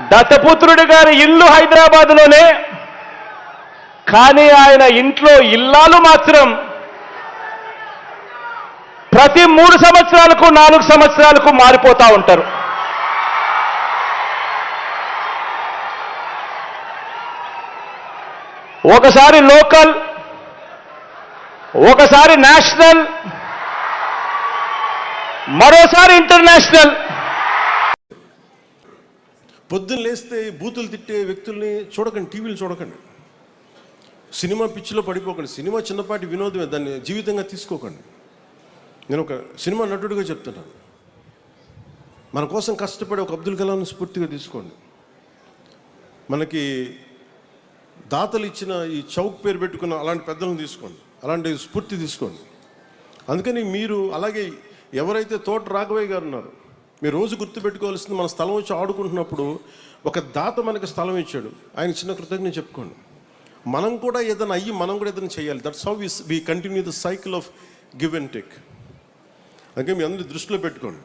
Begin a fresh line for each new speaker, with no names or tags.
దత్తపుత్రుడు గారి ఇల్లు హైదరాబాద్లోనే. కానీ ఆయన ఇంట్లో ఇల్లాలు మాత్రం ప్రతి మూడు సంవత్సరాలకు నాలుగు సంవత్సరాలకు మారిపోతా ఉంటారు. ఒకసారి లోకల్ ఒకసారి నేషనల్ మరోసారి ఇంటర్నేషనల్.
పొద్దున్న లేస్తే బూతులు తిట్టే వ్యక్తుల్ని చూడకండి టీవీలు చూడకండి. సినిమా పిచ్చిలో పడిపోకండి. సినిమా చిన్నపాటి వినోదమే దాన్ని జీవితంగా తీసుకోకండి. నేను ఒక సినిమా నటుడిగా చెప్తున్నాను. మన కోసం కష్టపడి ఒక అబ్దుల్ కలాం స్ఫూర్తిగా తీసుకోండి. మనకి దాతలు ఇచ్చిన ఈ చౌక్ పేరు పెట్టుకున్న అలాంటి పెద్దలను తీసుకోండి. అలాంటి స్ఫూర్తి తీసుకోండి. అందుకని మీరు అలాగే ఎవరైతే తోట రాఘవయ్య గారు ఉన్నారు మీరు రోజు గుర్తుపెట్టుకోవాల్సింది మన స్థలం వచ్చి ఆడుకుంటున్నప్పుడు ఒక దాత మనకి స్థలం ఇచ్చాడు. ఆయన చిన్న కృతజ్ఞత చెప్పుకోండి. మనం కూడా ఏదైనా అయ్యి మనం కూడా ఏదైనా చేయాలి. That's how we we continue the cycle of give and take అందుకే మీ అందరి దృష్టిలో పెట్టుకోండి.